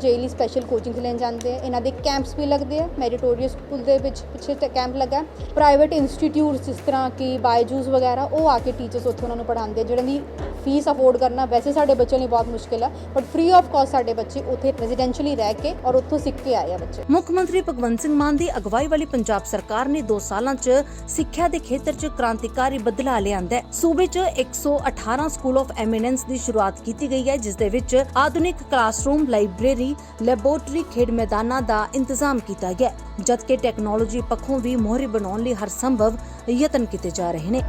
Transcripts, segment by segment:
ਜੇਲੀ special coaching ਲੈਣ ਜਾਂਦੇ ਆ। ਇਹਨਾਂ ਦੇ ਕੈਂਪਸ ਵੀ ਲੱਗਦੇ ਆ। ਮੈਰੀਟੋਰੀਅਸ ਸਕੂਲ ਦੇ ਵਿੱਚ ਪਿੱਛੇ ਕੈਂਪ ਲੱਗਾ। ਪ੍ਰਾਈਵੇਟ ਇੰਸਟੀਟਿਊਟਸ ਜਿਸ ਤਰ੍ਹਾਂ ਕਿ ਬਾਇਜੂਸ ਵਗੈਰਾ, ਉਹ ਆ ਕੇ ਟੀਚਰਸ ਉੱਥੇ ਉਹਨਾਂ ਨੂੰ ਪੜ੍ਹਾਉਂਦੇ ਆ, ਜਿਹੜੇ ਦੀ ਫੀਸ ਅਫੋਰਡ ਕਰਨਾ ਵੈਸੇ ਸਾਡੇ ਬੱਚਿਆਂ ਲਈ ਬਹੁਤ ਮੁਸ਼ਕਿਲ ਹੈ ਬਟ ਫ੍ਰੀ ਆਫ ਕਾਸਟ ਸਾਡੇ ਬੱਚੇ ਉੱਥੇ ਰੈਜ਼ੀਡੈਂਸ਼ੀਅਲੀ ਰਹਿ ਕੇ ਔਰ ਉੱਥੋਂ ਸਿੱਖ ਕੇ ਆਏ ਆ ਬੱਚੇ। ਮੁੱਖ ਮੰਤਰੀ ਭਗਵੰਤ ਸਿੰਘ ਮਾਨ ਦੀ ਅਗਵਾਈ ਵਾਲੀ ਪੰਜਾਬ ਸਰਕਾਰ ਨੇ 2 ਸਾਲਾਂ 'ਚ ਸਿੱਖਿਆ ਦੇ ਖੇਤਰ 'ਚ ਕ੍ਰਾਂਤੀਕਾਰੀ ਬਦਲਾਅ ਲਿਆਂਦਾ ਸੂਬੇ 'ਚ 118 ਸਕੂਲ ਆਫ ਐਮੀਨੈਂਸ ਦੀ ਸ਼ੁਰੂਆਤ ਕੀਤੀ ਗਈ ਹੈ, ਜਿਸ ਦੇ ਵਿੱਚ ਆਧੁਨਿਕ ਕਲਾਸਰੂਮ ਲਾਇਬ੍ਰੇਰੀ ਲੈਬੋਰਟਰੀ ਖੇਡ ਮੈਦਾਨਾਂ ਦਾ ਇੰਤਜ਼ਾਮ ਕੀਤਾ ਗਿਆ ਜਦਕਿ ਟੈਕਨੋਲੋਜੀ ਪੱਖੋਂ ਵੀ ਮੋਹਰੀ ਬਣਾਉਣ ਲਈ ਹਰ ਸੰਭਵ ਯਤਨ ਕੀਤੇ ਜਾ ਰਹੇ ਨੇ।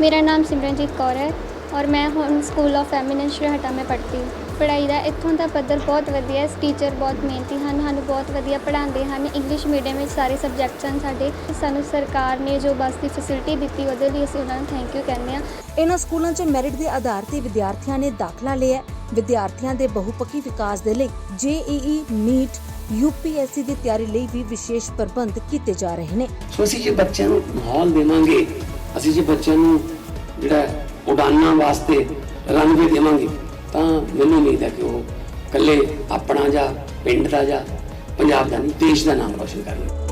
ਮੇਰਾ ਨਾਮ ਸਿਮਰਨਜੀਤ ਕੌਰ ਹੈ ਔਰ ਮੈਂ ਹੁਣ ਸਕੂਲ ਆਫ ਐਮੀਨੈਂਸ ਸ਼੍ਰੀਹਟਾ में ਪੜ੍ਹਤੀ ਹੂੰ। ਪੜ੍ਹਾਈ ਦਾ ਇੱਥੋਂ ਦਾ ਪੱਧਰ ਬਹੁਤ ਵਧੀਆ ਹੈ। ਟੀਚਰ ਬਹੁਤ ਮਿਹਨਤੀ ਹਨ ਸਾਨੂੰ ਬਹੁਤ ਵਧੀਆ ਪੜ੍ਹਾਉਂਦੇ ਹਨ। ਇੰਗਲਿਸ਼ ਮੀਡੀਅਮ ਵਿੱਚ ਸਾਰੇ ਸਬਜੈਕਟਸ ਹਨ ਸਾਡੇ। ਸਾਨੂੰ ਸਰਕਾਰ ਨੇ ਜੋ ਬੱਸ ਦੀ ਫੈਸਿਲਿਟੀ ਦਿੱਤੀ ਉਹਦੇ ਲਈ ਅਸੀਂ ਉਹਨਾਂ ਨੂੰ ਥੈਂਕ ਯੂ ਕਹਿੰਦੇ ਹਾਂ। ਇਹਨਾਂ ਸਕੂਲਾਂ 'ਚ ਮੈਰਿਟ ਦੇ ਆਧਾਰ ਤੇ ਵਿਦਿਆਰਥੀਆਂ ਨੇ ਦਾਖਲਾ ਲਿਆ ਹੈ। ਵਿਦਿਆਰਥੀਆਂ ਦੇ ਬਹੁਪੱਖੀ ਵਿਕਾਸ ਦੇ ਲਈ ਜੇਈਈ ਨੀਟ ਯੂਪੀਐਸਸੀ ਦੀ ਤਿਆਰੀ ਲਈ ਵੀ ਵਿਸ਼ੇਸ਼ ਪ੍ਰਬੰਧ ਕੀਤੇ ਜਾ ਰਹੇ ਨੇ। ਸੋ ਅਸੀਂ ਜੇ ਬੱਚਿਆਂ ਨੂੰ ਮਾਹੌਲ ਦੇਵਾਂਗੇ ਅਸੀਂ ਜੇ ਬੱਚਿਆਂ ਨੂੰ ਜਿਹੜਾ ਉਡਾਨਾਂ ਵਾਸਤੇ ਰਨਵੇ ਦੇਵਾਂਗੇ, ਤਾਂ ਮੈਨੂੰ ਉਮੀਦ ਹੈ ਕਿ ਉਹ ਇਕੱਲੇ ਆਪਣਾ ਜਾਂ ਪਿੰਡ ਦਾ ਜਾਂ ਪੰਜਾਬ ਦਾ ਨਹੀਂ, ਦੇਸ਼ ਦਾ ਨਾਮ ਰੋਸ਼ਨ ਕਰਨਗੇ।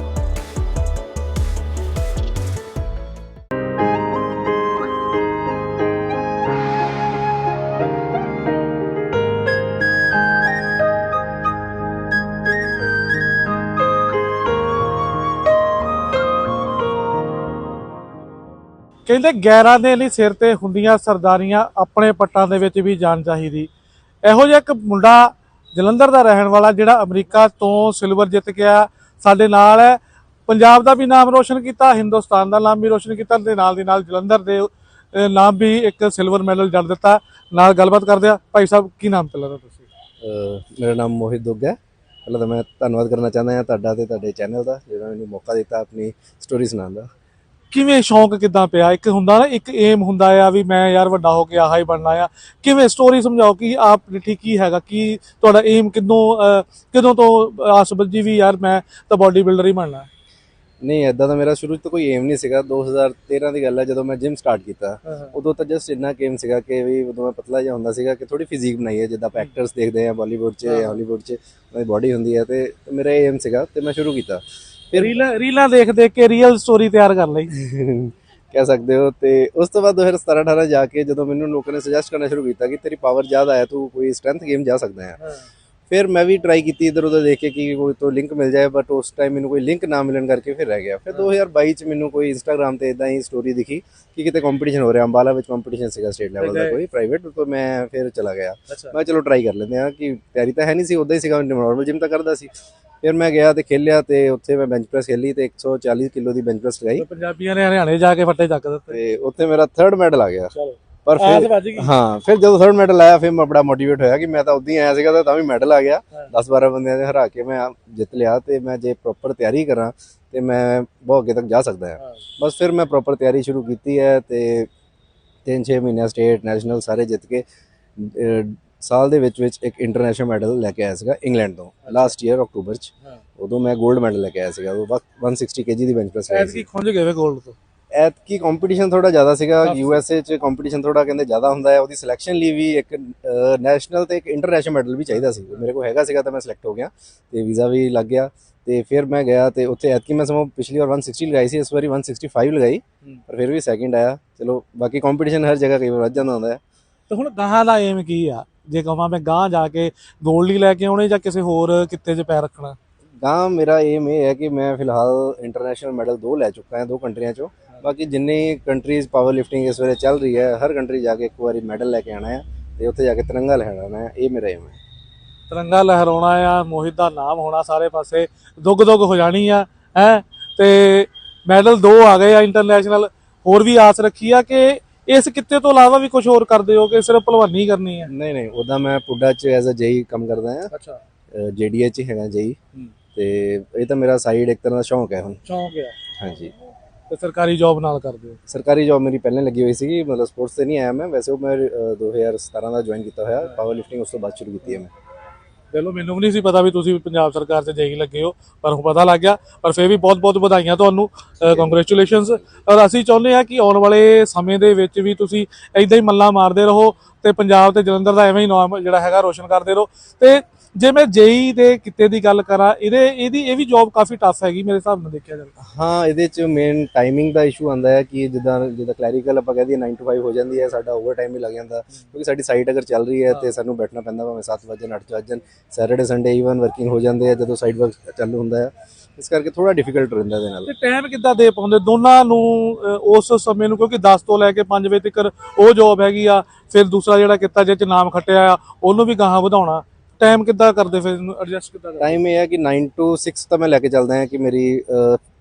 ਕਹਿੰਦੇ ਗੈਰਾਂ ਦੇ ਨਹੀਂ ਸਿਰ ਤੇ ਹੁੰਦੀਆਂ ਸਰਦਾਰੀਆਂ ਆਪਣੇ ਪੱਟਾਂ ਦੇ ਵਿੱਚ ਵੀ ਜਾਣ ਚਾਹੀਦੀ। ਇਹੋ ਜਿਹਾ ਇੱਕ ਮੁੰਡਾ ਜਲੰਧਰ ਦਾ ਰਹਿਣ ਵਾਲਾ ਜਿਹੜਾ ਅਮਰੀਕਾ ਤੋਂ ਸਿਲਵਰ ਜਿੱਤ ਗਿਆ, ਸਾਡੇ ਨਾਲ ਹੈ। ਪੰਜਾਬ ਦਾ ਵੀ ਨਾਮ ਰੋਸ਼ਨ ਕੀਤਾ, ਹਿੰਦੁਸਤਾਨ ਦਾ ਨਾਮ ਵੀ ਰੋਸ਼ਨ ਕੀਤਾ ਤੇ ਨਾਲ ਦੀ ਨਾਲ ਜਲੰਧਰ ਦੇ ਨਾਮ ਵੀ ਇੱਕ ਸਿਲਵਰ ਮੈਡਲ ਜੜ ਦਿੱਤਾ। ਨਾਲ ਗੱਲਬਾਤ ਕਰਦੇ ਆ ਭਾਈ ਸਾਹਿਬ, ਕੀ ਨਾਮ ਤੇ ਲੱਗਦਾ ਤੁਸੀਂ? ਮੇਰਾ ਨਾਮ ਮੋਹਿਤ ਦੁੱਗ ਹੈ। ਪਹਿਲਾਂ ਤਾਂ ਮੈਂ ਧੰਨਵਾਦ ਕਰਨਾ ਚਾਹੁੰਦਾ ਹਾਂ ਤੁਹਾਡਾ ਤੇ ਤੁਹਾਡੇ ਚੈਨਲ ਦਾ, ਜਿਹੜਾ ਮੈਨੂੰ ਮੌਕਾ ਦਿੱਤਾ ਆਪਣੀ ਸਟੋਰੀ ਸੁਣਾਉਣ ਦਾ। ਕਿਵੇਂ ਸ਼ੌਂਕ ਕਿਦਾਂ ਪਿਆ? ਇੱਕ ਹੁੰਦਾ ਨਾ ਇੱਕ ਏਮ ਹੁੰਦਾ ਆ ਵੀ ਮੈਂ ਯਾਰ ਵੱਡਾ ਹੋ ਕੇ ਆਹ ਹੀ ਬਣਨਾ ਆ। ਕਿਵੇਂ ਸਟੋਰੀ ਸਮਝਾਓ ਕਿ ਆਪ ਠੀਕ ਕੀ ਹੈਗਾ? ਕੀ ਤੁਹਾਡਾ ਏਮ ਕਿਦੋਂ ਕਦੋਂ ਤੋਂ ਆਸ ਬੱਜੀ ਵੀ ਯਾਰ ਮੈਂ ਤਾਂ ਬਾਡੀ ਬਿਲਡਰ ਹੀ ਬਣਨਾ? ਨਹੀਂ ਐਦਾਂ ਤਾਂ ਮੇਰਾ ਸ਼ੁਰੂ ਤੋਂ ਕੋਈ ਏਮ ਨਹੀਂ ਸੀਗਾ। 2013 ਦੀ ਗੱਲ ਹੈ ਜਦੋਂ ਮੈਂ ਜਿਮ ਸਟਾਰਟ ਕੀਤਾ ਉਦੋਂ ਤਾਂ ਜਸਟ ਇੰਨਾ ਏਮ ਸੀਗਾ ਕਿ ਵੀ ਉਦੋਂ ਮੈਂ ਪਤਲਾ ਜਿਹਾ ਹੁੰਦਾ ਸੀਗਾ ਕਿ ਥੋੜੀ ਫਿਜ਼ੀਕ ਬਣਾਈ ਹੈ। ਜਿੱਦਾਂ ਐਕਟਰਸ ਦੇਖਦੇ ਆ ਬਾਲੀਵੁੱਡ 'ਚ ਜਾਂ ਹਾਲੀਵੁੱਡ 'ਚ ਮੇਰੀ ਬਾਡੀ ਹੁੰਦੀ ਹੈ ਤੇ ਮੇਰਾ ਏਮ ਸੀਗਾ ਤੇ ਮੈਂ ਸ਼ੁਰੂ ਕੀਤਾ। ਰੀਲਾਂ ਰੀਲਾਂ ਦੇਖ ਦੇਖ ਕੇ ਰੀਅਲ ਸਟੋਰੀ ਤਿਆਰ ਕਰ ਲਈ। ਕਹਿ ਸਕਦੇ ਹੋ ਤੇ ਉਸ ਤੋਂ ਬਾਅਦ 2017 18 ਜਾ ਕੇ ਜਦੋਂ ਮੈਨੂੰ ਲੋਕਾਂ ਨੇ ਸੁਜੈਸਟ ਕਰਨਾ ਸ਼ੁਰੂ ਕੀਤਾ ਕਿ ਤੇਰੀ ਪਾਵਰ ਜ਼ਿਆਦਾ ਹੈ ਤੂੰ ਕੋਈ ਸਟਰੈਂਥ ਗੇਮ ਜਾ ਸਕਦਾ ਹੈ। ਫਿਰ ਮੈਂ ਵੀ ਟਰਾਈ ਕੀਤੀ ਇਧਰ ਉਧਰ ਦੇਖ ਕੇ ਕਿ ਕੋਈ ਤੋਂ ਲਿੰਕ ਮਿਲ ਜਾਏ ਬਟ ਉਸ ਟਾਈਮ ਮੈਨੂੰ ਕੋਈ ਲਿੰਕ ਨਾ ਮਿਲਣ ਕਰਕੇ ਫਿਰ ਰਹਿ ਗਿਆ। ਫਿਰ 2022 ਚ ਮੈਨੂੰ ਕੋਈ ਇੰਸਟਾਗ੍ਰam ਤੇ ਇਦਾਂ ਹੀ ਸਟੋਰੀ ਦਿਖੀ ਕਿ ਕਿਤੇ ਕੰਪੀਟੀਸ਼ਨ ਹੋ ਰਿਹਾ ਅੰਬਾਲਾ ਵਿੱਚ ਕੰਪੀਟੀਸ਼ਨ ਸੀਗਾ ਸਟੇਟ ਲੈਵਲ ਦਾ ਕੋਈ ਪ੍ਰਾਈਵੇਟ ਤੋਂ ਮੈਂ ਫਿਰ ਚਲਾ ਗਿਆ। ਮੈਂ ਚਲੋ ਟਰਾਈ ਕਰ ਲੈਂਦੇ ਆ ਕਿ ਤਿਆਰੀ ਤਾਂ ਹੈ ਨਹੀਂ ਸੀ ਉਦਾਂ ਹੀ ਸੀਗਾ ਨਾਰਮਲ ਜਿਮ ਤਾਂ ਕਰਦਾ ਸੀ। ਫਿਰ ਮੈਂ ਗਿਆ ਤੇ ਖੇਲਿਆ ਤੇ ਉੱਥੇ ਮੈਂ ਬੈਂਚ ਪ੍ਰੈਸ ਖੇਲੀ ਤੇ 140 ਕਿਲੋ ਦੀ ਬੈਂਚ ਪ੍ਰੈਸ ਲਗਾਈ। ਪੰਜਾਬੀਆਂ ਨੇ ਹਰਿਆਣੇ ਜਾ ਕੇ ਫੱਟੇ ਚੱਕ ਦਿੱਤੇ। ਤੇ ਉੱਥੇ ਮੇਰਾ ਥਰਡ ਮੈਡਲ ਆ ਗਿਆ। ਚਲੋ ਪਰ ਫਿਰ ਹਾਂ ਫਿਰ ਜਦੋਂ ਥਰਡ ਮੈਡਲ ਆਇਆ ਫਿਰ ਮੈਂ ਬੜਾ ਮੋਟੀਵੇਟ ਹੋਇਆ ਕਿ ਮੈਂ ਤਾਂ ਉਦੋਂ ਹੀ ਆਇਆ ਸੀਗਾ ਤਾਂ ਤਾਂ ਵੀ ਮੈਡਲ ਆ ਗਿਆ। 10 12 ਬੰਦਿਆਂ ਦੇ ਹਰਾ ਕੇ ਮੈਂ ਜਿੱਤ ਲਿਆ ਤੇ ਮੈਂ ਜੇ ਪ੍ਰੋਪਰ ਤਿਆਰੀ ਕਰਾਂ ਤੇ ਮੈਂ ਬਹੁਤ ਅੱਗੇ ਤੱਕ ਜਾ ਸਕਦਾ ਹਾਂ। ਬਸ ਫਿਰ ਮੈਂ ਪ੍ਰੋਪਰ ਤਿਆਰੀ ਸ਼ੁਰੂ ਕੀਤੀ ਹੈ ਤੇ 3-6 ਮਹੀਨੇ ਸਟੇਟ ਨੈਸ਼ਨਲ ਸਾਰੇ ਜਿੱਤ ਕੇ ਸਾਲ ਦੇ ਵਿੱਚ ਵਿੱਚ ਇੱਕ ਇੰਟਰਨੈਸ਼ਨਲ ਮੈਡਲ ਲੈ ਕੇ ਆਇਆ ਸੀਗਾ ਇੰਗਲੈਂਡ ਤੋਂ ਲਾਸਟ ਈਅਰ ਅਕਤੂਬਰ ਚ। ਉਦੋਂ ਮੈਂ 골ਡ ਮੈਡਲ ਲੈ ਕੇ ਆਇਆ ਸੀਗਾ ਉਹ ਵਕਤ 160 ਕੇਜੀ ਦੀ ਬੈਂਚ ਪ੍ਰੈਸ ਐਤਕੀ ਖੁੰਝ ਗਏ ਵੇ ਗੋਲਡ ਤੋਂ। ਐਤਕੀ ਕੰਪੀਟੀਸ਼ਨ ਥੋੜਾ ਜ਼ਿਆਦਾ ਸੀਗਾ ਯੂਐਸਏ ਚ ਕੰਪੀਟੀਸ਼ਨ ਥੋੜਾ ਕਹਿੰਦੇ ਜ਼ਿਆਦਾ ਹੁੰਦਾ ਹੈ ਉਹਦੀ ਸਿਲੈਕਸ਼ਨ ਲਈ ਵੀ ਇੱਕ ਨੈਸ਼ਨਲ ਤੇ ਇੱਕ ਇੰਟਰਨੈਸ਼ਨਲ ਮੈਡਲ ਵੀ ਚਾਹੀਦਾ ਸੀ। ਮੇਰੇ ਕੋਲ ਹੈਗਾ ਸੀਗਾ ਤਾਂ ਮੈਂ ਸਿਲੈਕਟ ਹੋ ਗਿਆ ਤੇ ਵੀਜ਼ਾ ਵੀ ਲੱਗ ਗਿਆ ਤੇ ਫਿਰ ਮੈਂ ਗਿਆ ਤੇ ਉੱਥੇ ਐਤਕੀ ਮੈਂ ਸਮਾਂ ਪਿਛਲੀ ਵਾਰ 160 ਲਗਾਈ ਸੀ ਇਸ ਵਾਰੀ 165 ਲਗਾਈ ਪਰ ਫਿਰ ਵੀ ਸੈਕਿੰਡ ਆਇਆ। ਚਲੋ ਬਾਕੀ ਕੰਪੀਟੀਸ਼ਨ ਹਰ ਜਗ੍ਹਾ ਕਈ ਵਾਰ ਵੱਧ ਜਾਂਦਾ ਹੁੰਦਾ ਹੈ। ਤੇ ਹੁਣ ਗਾਹਾਂ ਦਾ ਏਮ ਕੀ ਆ? ਜੇ ਕਹਾਂ ਮੈਂ ਗਾਂ ਜਾ ਕੇ ਗੋਲਡ ਹੀ ਲੈ ਕੇ ਆਉਣੇ ਜਾਂ ਕਿਸੇ ਹੋਰ ਕਿੱਤੇ 'ਚ ਪੈਰ ਰੱਖਣਾ? ਗਾਂ ਮੇਰਾ ਏਮ ਇਹ ਹੈ ਕਿ ਮੈਂ ਫਿਲਹਾਲ ਇੰਟਰਨੈਸ਼ਨਲ ਮੈਡਲ ਦੋ ਲੈ ਚੁੱਕਾ ਹਾਂ ਦੋ ਕੰਟਰੀਆਂ ਚੋਂ। ਬਾਕੀ ਜਿੰਨੇ ਕੰਟਰੀਜ਼ ਪਾਵਰ ਲਿਫਟਿੰਗ ਇਸ ਵੇਲੇ ਚੱਲ ਰਹੀ ਹੈ ਹਰ ਕੰਟਰੀ ਜਾ ਕੇ ਇੱਕ ਵਾਰੀ ਮੈਡਲ ਲੈ ਕੇ ਆਣਾ ਹੈ ਤੇ ਉੱਥੇ ਜਾ ਕੇ ਤਿਰੰਗਾ ਲਹਿਰਾਣਾ ਹੈ ਇਹ ਮੇਰਾ ਏਮ ਹੈ। ਤਿਰੰਗਾ ਲਹਿਰਾਉਣਾ ਆ ਮੋਹਿਤ ਦਾ ਨਾਮ ਹੋਣਾ ਸਾਰੇ ਪਾਸੇ ਦੁੱਗ ਦੁੱਗ ਹੋ ਜਾਣੀ ਆ ਹੈ? ਤੇ ਮੈਡਲ ਦੋ ਆ ਗਏ ਆ ਇੰਟਰਨੈਸ਼ਨਲ ਹੋਰ ਵੀ ਆਸ ਰੱਖੀ ਆ ਕਿ ਇਸ ਕਿੱਤੇ ਤੋਂ ਇਲਾਵਾ ਵੀ ਕੁਝ ਹੋਰ ਕਰਦੇ ਹੋ ਕਿ ਸਿਰਫ ਭਲਵਾਨੀ ਕਰਨੀ ਆ ਨਹੀਂ ਨਹੀਂ ਉਹਦਾ ਮੈਂ ਪੁੱਡਾ ਚ ਐਜ਼ ਅ ਜੇਈ ਕੰਮ ਕਰਦਾ ਹਾਂ। ਅੱਛਾ। ਜੀਡੀਏ ਚ ਹੀ ਹੈਗਾ ਜੇਈ। ਹੂੰ। ਤੇ ਇਹ ਤਾਂ ਮੇਰਾ ਸਾਈਡ ਇੱਕ ਤਰ੍ਹਾਂ ਦਾ ਸ਼ੌਂਕ ਹੈ ਹੁਣ। ਸ਼ੌਂਕ ਆ ਹਾਂਜੀ। ਤੇ ਸਰਕਾਰੀ ਜੌਬ ਨਾਲ ਕਰਦੇ ਹੋ? ਸਰਕਾਰੀ ਜੌਬ ਮੇਰੀ ਪਹਿਲਾਂ ਲੱਗੀ ਹੋਈ ਸੀਗੀ ਮਤਲਬ ਸਪੋਰਟਸ ਤੇ ਨਹੀਂ ਆਇਆ ਮੈਂ। ਵੈਸੇ ਉਹ ਮੈਂ ਅ, 2017 ਦਾ ਜੁਆਇਨ ਕੀਤਾ ਹੋਇਆ ਪਾਵਰ ਲਿਫਟਿੰਗ ਉਸ ਤੋਂ ਬਾਅਦ ਸ਼ੁਰੂ ਕੀਤੀ ਹੈ ਮੈਂ। ਚਲੋ, ਮੈਨੂੰ ਵੀ ਨਹੀਂ ਸੀ ਪਤਾ ਵੀ ਤੁਸੀਂ ਪੰਜਾਬ ਸਰਕਾਰ 'ਚ ਜਈ ਲੱਗੇ ਹੋ, ਪਰ ਹੁਣ ਪਤਾ ਲੱਗ ਗਿਆ। ਪਰ ਫਿਰ ਵੀ ਬਹੁਤ-ਬਹੁਤ ਵਧਾਈਆਂ ਤੁਹਾਨੂੰ ਕੰਗ੍ਰੈਚੁਲੇਸ਼ਨਸ ਔਰ ਅਸੀਂ ਚਾਹੁੰਦੇ ਹਾਂ ਕਿ ਆਉਣ ਵਾਲੇ ਸਮੇਂ ਦੇ ਵਿੱਚ ਵੀ ਤੁਸੀਂ ਐਦਾਂ ਹੀ ਮੱਲਾ ਮਾਰਦੇ ਰਹੋ ਤੇ ਪੰਜਾਬ ਤੇ ਜਲੰਧਰ ਦਾ ਐਵੇਂ ਹੀ ਨਾਮ ਜਿਹੜਾ ਹੈਗਾ ਰੋਸ਼ਨ ਕਰਦੇ ਰਹੋ। ਤੇ ਜੇ ਮੈਂ ਜੇਈ ਦੇ ਕਿੱਤੇ ਦੀ ਗੱਲ ਕਰਾਂ ਇਹਦੇ ਇਹਦੀ ਇਹ ਵੀ ਜੌਬ ਕਾਫੀ ਟਫ ਹੈਗੀ ਮੇਰੇ ਹਿਸਾਬ ਨਾਲ ਦੇਖਿਆ ਜਾਵੇ ਹਾਂ ਇਹਦੇ ਚ ਮੇਨ ਟਾਈਮਿੰਗ ਦਾ ਇਸ਼ੂ ਆਂਦਾ ਹੈ ਕਿ ਜਿੱਦਾਂ ਜਿੱਦਾਂ ਕਲੈਰੀਕਲ ਆਪਾਂ ਕਹਦੇ 9 to 5 ਹੋ ਜਾਂਦੀ ਹੈ ਸਾਡਾ ਓਵਰ ਟਾਈਮ ਵੀ ਲੱਗ ਜਾਂਦਾ ਕਿਉਂਕਿ ਸਾਡੀ ਸਾਈਟ ਅਗਰ ਚੱਲ ਰਹੀ ਹੈ ਤੇ ਸਾਨੂੰ ਬੈਠਣਾ ਪੈਂਦਾ ਭਾਵੇਂ 7 ਵਜੇ 8 ਵਜੇ ਸੈਟਰਡੇ ਸੰਡੇ ਈਵਨ ਵਰਕਿੰਗ ਹੋ ਜਾਂਦੇ ਆ ਜਦੋਂ ਸਾਈਟ ਵਰਕ ਚਾਲੂ ਹੁੰਦਾ ਹੈ ਇਸ ਕਰਕੇ ਥੋੜਾ ਡਿਫਿਕਲਟ ਰਹਿੰਦਾ ਇਹਦੇ ਨਾਲ। ਤੇ ਟਾਈਮ ਕਿੱਦਾਂ ਦੇ ਪਾਉਂਦੇ? ਦੋਨਾਂ ਨੂੰ ਉਸ ਸਮੇਂ ਨੂੰ ਕਿਉਂਕਿ 10 ਤੋਂ ਲੈ ਕੇ 5 ਵਜੇ ਤੱਕ ਉਹ ਜੌਬ ਹੈਗੀ ਆ ਫਿਰ ਦੂਸਰਾ ਜਿਹੜਾ ਕਿੱਤਾ ਜਿਹ ਚ ਨਾਮ ਖੱਟਿਆ ਆ ਉਹਨੂੰ ਵੀ ਗਾਹਾਂ ਵਧਾਉਣਾ। ਟਾਈਮ ਕਿੱਦਾਂ ਕਰਦੇ ਫਿਰ? ਇਹਨੂੰ ਐਡਜਸਟ ਕਿੱਦਾਂ ਕਰਦੇ? ਟਾਈਮ ਇਹ ਹੈ ਕਿ 9 to 6 ਤਾਂ ਮੈਂ ਲੈ ਕੇ ਚੱਲਦਾ ਹਾਂ ਕਿ ਮੇਰੀ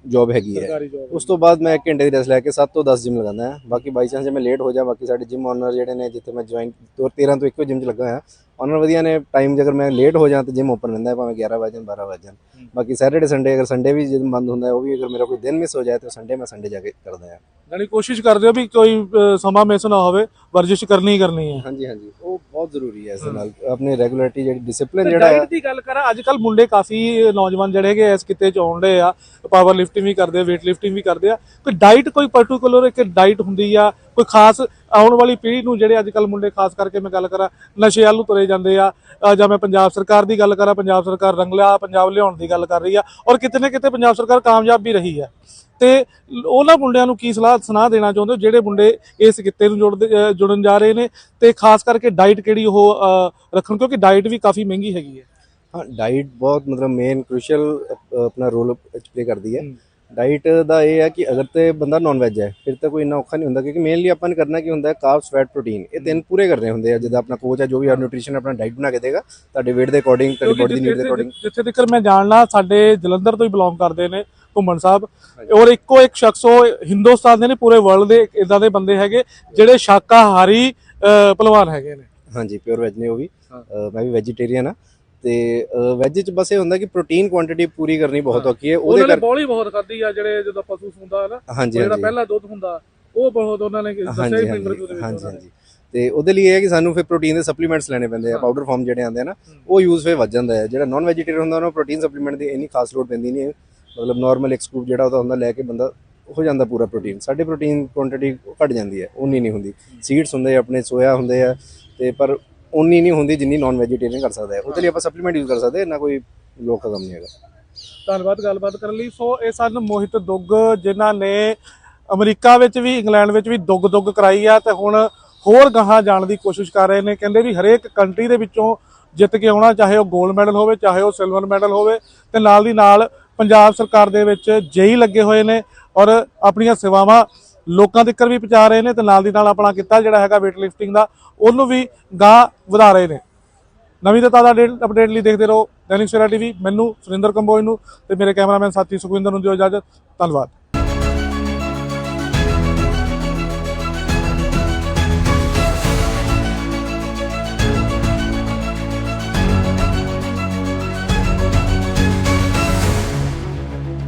ਜੌਬ ਹੈਗੀ ਹੈ। ਸਰਕਾਰੀ ਜੌਬ ਉਸ ਤੋਂ ਬਾਅਦ ਮੈਂ ਇੱਕ ਘੰਟੇ ਦੀ ਰੈਸਟ ਲੈ ਕੇ 7 ਤੋਂ 10 ਜਿਮ ਲਗਾਉਂਦਾ ਹਾਂ। ਬਾਕੀ ਬਾਈ ਚਾਂਸ ਜੇ ਮੈਂ ਲੇਟ ਹੋ ਜਾ ਬਾਕੀ ਸਾਡੇ ਜਿਮ ਓਨਰ ਜਿਹੜੇ ਨੇ ਜਿੱਥੇ ਮੈਂ ਜੁਆਇਨ 13 ਤੋਂ ਇੱਕੋ ਜਿਮ 'ਚ ਲੱਗਾ ਹੋਇਆ ਓਨਰ ਵਧੀਆ ਨੇ ਟਾਈਮ ਜੇਕਰ ਮੈਂ ਲੇਟ ਹੋ ਜਾ ਤਾਂ ਜਿਮ ਓਪਨ ਰਹਿੰਦਾ ਹੈ ਭਾਵੇਂ 11 ਵਜੇ 12 ਵਜੇ ਬਾਕੀ ਸੈਟਰਡੇ ਸੰਡੇ ਅਗਰ ਸੰਡੇ ਵੀ ਜਦੋਂ ਬੰਦ ਹੁੰਦਾ ਹੈ ਉਹ ਵੀ ਅਗਰ ਮੇਰਾ ਕੋਈ ਦਿਨ ਮਿਸ ਹੋ ਜਾਏ ਤਾਂ ਸੰਡੇ ਮੈਂ ਸੰਡੇ ਜਾ ਕੇ ਕਰਦਾ ਹਾਂ। ਯਾਨੀ ਕੋਸ਼ਿਸ਼ ਕਰਦੇ ਹੋ ਵੀ ਕੋਈ ਸਮਾਂ ਮਿਸ ਨਾ ਹੋਵੇ ਵਰਜਿਸ਼ ਕਰਨੀ ਹੀ ਕਰਨੀ ਹੈ। ਹਾਂਜੀ ਹਾਂਜੀ। ਉਹ ਬਹੁਤ ਜ਼ਰੂਰੀ ਹੈ ਇਸ ਨਾਲ। ਆਪਣੀ ਰੈਗੂਲਰਿਟੀ ਜਿਹੜੀ ਡਿਸਪਲਿਨ ਜਿਹੜਾ ਹੈ ਦੀ ਗੱਲ ਕਰਾਂ ਅੱਜ ਕੱਲ ਮੁੰਡੇ ਕਾਫੀ ਨੌਜਵਾਨ ਜਿਹੜੇ ਹੈਗੇ ਇਸ ਕਿਤੇ ਚ ਆਉਣ ਡਏ ਆ ਪਾਵਰ ਲਿਫਟਿੰਗ ਵੀ ਕਰਦੇ ਆ weight ਲਿਫਟਿੰਗ ਵੀ ਕਰਦੇ ਆ। ਕੋਈ ਡਾਈਟ ਕੋਈ ਪਾਰਟਿਕੂਲਰ ਇੱਕ ਡਾਈਟ ਹੁੰਦੀ ਆ ਕੋਈ ਖਾਸ ਆਉਣ ਵਾਲੀ ਪੀੜ੍ਹੀ ਨੂੰ ਜਿਹੜੇ ਅੱਜ ਕੱਲ ਮੁੰਡੇ ਖਾਸ ਕਰਕੇ ਮੈਂ ਗੱਲ ਕਰਾਂ ਨਸ਼ੇ ਨੂੰ ਤੁਰੇ ਜਾਂਦੇ ਆ ਜਾਂ ਮੈਂ ਪੰਜਾਬ ਸਰਕਾਰ ਦੀ ਗੱਲ ਕਰਾਂ ਪੰਜਾਬ ਸਰਕਾਰ ਰੰਗਲਾ ਪੰਜਾਬ ਲਿਆਉਣ ਦੀ ਗੱਲ ਕਰ ਰਹੀ ਆ ਔਰ ਕਿਤੇ ਨਾ ਕਿਤੇ ਪੰਜਾਬ ਸਰਕਾਰ ਕਾਮਯਾਬ ਵੀ ਰਹੀ ਆ। ਤੇ ਉਹਨਾਂ ਮੁੰਡਿਆਂ ਨੂੰ ਕੀ ਸਲਾਹ ਸੁਣਾ ਦੇਣਾ ਚਾਹੁੰਦੇ ਹੋ? ਜਿਹੜੇ ਮੁੰਡੇ ਇਸ ਕਿੱਤੇ ਨੂੰ ਜੁੜਦੇ ਜੁੜਨ ਜਾ ਰਹੇ ਨੇ ਤੇ ਖਾਸ ਕਰਕੇ ਡਾਈਟ ਕਿਹੜੀ ਉਹ ਰੱਖਣ ਕਿਉਂਕਿ ਡਾਈਟ ਵੀ ਕਾਫੀ ਮਹਿੰਗੀ ਹੈਗੀ ਹੈ। ਹਾਂ ਡਾਈਟ ਬਹੁਤ ਮਤਲਬ ਮੇਨ ਕ੍ਰੂਸ਼ੀਅਲ ਆਪਣਾ ਰੋਲ ਪਲੇ ਕਰਦੀ ਹੈ। ਡਾਈਟ ਦਾ ਇਹ ਹੈ ਕਿ ਅਗਰ ਤੇ ਬੰਦਾ ਨਾਨ ਵੈਜ ਹੈ ਫਿਰ ਤਾਂ ਕੋਈ ਇੰਨਾ ਔਖਾ ਨਹੀਂ ਹੁੰਦਾ ਕਿਉਂਕਿ ਮੇਨਲੀ ਆਪਾਂ ਨੇ ਕਰਨਾ ਕੀ ਹੁੰਦਾ ਹੈ ਕਾਰਬਸ ਫੈਟ ਪ੍ਰੋਟੀਨ ਇਹ ਤਿੰਨ ਪੂਰੇ ਕਰਨੇ ਹੁੰਦੇ ਆ ਜਿੱਦਾਂ ਆਪਣਾ ਕੋਚ ਹੈ ਜੋ ਵੀ ਨਿਊਟ੍ਰੀਸ਼ਨ ਆਪਣਾ ਡਾਈਟ ਬਣਾ ਕੇ ਦੇਗਾ ਤੁਹਾਡੇ weight ਦੇ ਅਕੋਰਡਿੰਗ ਤੁਹਾਡੀ ਬੋਡੀ ਦੀ ਨੀਡ ਦੇ ਅਕੋਰਡਿੰਗ ਜਿੱਥੇ ਤੱਕ ਮੈਂ ਜਾਣਨਾ ਸਾਡੇ ਜਲੰਧਰ ਤੋਂ ਹੀ ਬਿਲੋਂਗ ਕਰਦੇ ਨੇ ਘੁੰਮਣ ਸਾਹਿਬ। ਔਰ ਇੱਕੋ ਇੱਕ ਸ਼ਖਸ ਉਹ ਹਿੰਦੁਸਤਾਨ ਦੇ ਨੇ ਪੂਰੇ ਵਰਲਡ ਦੇ ਇਦਾਂ ਦੇ ਬੰਦੇ ਹੈਗੇ ਜਿਹੜੇ ਸ਼ਾਕਾਹਾਰੀ ਪਹਿਲਵਾਨ ਹੈਗੇ ਨੇ। ਹਾਂਜੀ ਪਿਓਰ ਵੈਜ ਨੇ ਉਹ ਵੀ। ਮੈਂ ਵੀ ਵੈਜੀਟੇਰੀਅਨ ਆ ਤੇ ਵੈਜ ਚ ਬਸ ਇਹ ਹੁੰਦਾ ਕਿ ਪ੍ਰੋਟੀਨ ਕੁਆਂਟੀਟੀ ਪੂਰੀ ਕਰਨੀ ਬਹੁਤ। ਔਖੀ ਹੈ ਉਹਦੇ ਉਹਨਾਂ ਨੇ ਕਰ ਬੋਲੀ ਬਹੁਤ ਖਾਦੀ ਆ ਜਿਹੜੇ ਜਦੋਂ ਪਸ਼ੂ ਸੁੰਦਾ ਹੈ ਨਾ ਜਿਹੜਾ ਪਹਿਲਾ ਦੁੱਧ ਹੁੰਦਾ ਉਹ ਬਹੁਤ ਉਹਨਾਂ ਨੇ ਦੱਸਿਆ ਹੀ ਇੰਟਰਵਿਊ ਦੇ ਵਿੱਚ ਹਾਂਜੀ। ਹਾਂਜੀ ਤੇ ਉਹਦੇ ਲਈ ਇਹ ਹੈ ਕਿ ਸਾਨੂੰ ਫਿਰ ਪ੍ਰੋਟੀਨ ਦੇ ਸਪਲੀਮੈਂਟਸ ਲੈਣੇ ਪੈਂਦੇ ਆ। ਪਾਊਡਰ ਫਾਰਮ ਜਿਹੜੇ ਆਉਂਦੇ ਆ ਨਾ। ਉਹ ਯੂਜ਼ ਫੇ ਵੱਜ ਜਾਂਦਾ ਹੈ ਜਿਹੜਾ ਨਾਨ ਵੈਜੀਟੇਰੀਅਨ ਹੁੰਦਾ ਉਹਨੂੰ ਪ੍ਰੋਟੀਨ ਸਪਲੀਮੈਂਟ ਦੀ ਇੰਨੀ ਖਾਸ ਲੋੜ ਪੈਂਦੀ ਨਹੀਂ ਮਤਲਬ ਨਾਰਮਲ ਇੱਕ ਸਕੂਪ ਜਿਹੜਾ ਉਹਦਾ ਹੁੰਦਾ ਲੈ ਕੇ ਬੰਦਾ ਹੋ ਜਾਂਦਾ ਪੂਰਾ ਪ੍ਰੋਟੀਨ ਸਾਡੇ ਪ੍ਰੋਟੀਨ ਕੁਆਂਟੀਟੀ ਘਟ ਜਾਂਦੀ ਹੈ ਉਨੀ ਨਹੀਂ ਹੁੰਦੀ ਸੀਡਸ ਹੁੰਦੇ ਆ ਆਪਣੇ ਸੋਇਆ ਹੁੰਦੇ ਆ ਤੇ ਪਰ ਉਨੀ ਨਹੀਂ ਹੁੰਦੀ ਜਿੰਨੀ ਨਾਨ ਵੈਜੀਟੇਰੀਅਨ ਕਰ ਸਕਦਾ ਹੈ। ਉਹਦੇ ਲਈ ਆਪਾਂ ਸਪਲੀਮੈਂਟ ਯੂਜ਼ ਕਰ ਸਕਦੇ ਹਾਂ ਨਾ ਕੋਈ ਲੋਕ ਕਦਮ ਨਹੀਂ ਹੈਗਾ। ਧੰਨਵਾਦ, ਗੱਲਬਾਤ ਕਰਨ ਲਈ। ਸੋ ਇਹ ਸਨ ਮੋਹਿਤ ਦੁੱਗ, ਜਿਨ੍ਹਾਂ ਨੇ ਅਮਰੀਕਾ ਵਿੱਚ ਵੀ, ਇੰਗਲੈਂਡ ਵਿੱਚ ਵੀ ਦੁੱਗ ਦੁੱਗ ਕਰਾਈ ਆ ਤੇ ਹੁਣ ਹੋਰ ਗਾਹਾਂ ਜਾਣ ਦੀ ਕੋਸ਼ਿਸ਼ ਕਰ ਰਹੇ ਨੇ। ਕਹਿੰਦੇ ਵੀ ਹਰੇਕ ਕੰਟਰੀ ਦੇ ਵਿੱਚੋਂ ਜਿੱਤ ਕੇ ਆਉਣਾ, ਚਾਹੇ ਉਹ 골ਡ ਮੈਡਲ ਹੋਵੇ, ਚਾਹੇ ਉਹ ਸਿਲਵਰ ਮੈਡਲ ਹੋਵੇ, ਤੇ ਨਾਲ ਦੀ ਨਾਲ ਪੰਜਾਬ ਸਰਕਾਰ ਦੇ ਵਿੱਚ ਜੇਈ ਲੱਗੇ ਹੋਏ ਨੇ ਔਰ ਆਪਣੀਆਂ ਸੇਵਾਵਾਂ ਲੋਕਾਂ ਤੱਕ ਵੀ ਪਹੁੰਚਾ ਰਹੇ ਨੇ ਤੇ ਨਾਲ ਦੀ ਨਾਲ ਆਪਣਾ ਕਿੱਤਾ ਜਿਹੜਾ ਹੈਗਾ weight lifting ਦਾ, ਉਹਨੂੰ ਵੀ ਗਾਂ ਵਧਾ ਰਹੇ ਨੇ। ਨਵੀਂ ਤੇ ਤਾਜ਼ਾ ਅਪਡੇਟ ਲਈ ਦੇਖਦੇ ਰਹੋ। ਦੈਨਿਕ ਸਵੇਰਾ ਟੀਵੀ, ਮੈਨੂੰ ਸੁਰਿੰਦਰ ਕੰਬੋਜ ਨੂੰ ਤੇ ਮੇਰੇ ਕੈਮਰਾਮੈਨ ਸਾਥੀ ਸੁਖਵਿੰਦਰ ਨੂੰ ਦਿਓ ਇਜਾਜ਼ਤ। ਧੰਨਵਾਦ।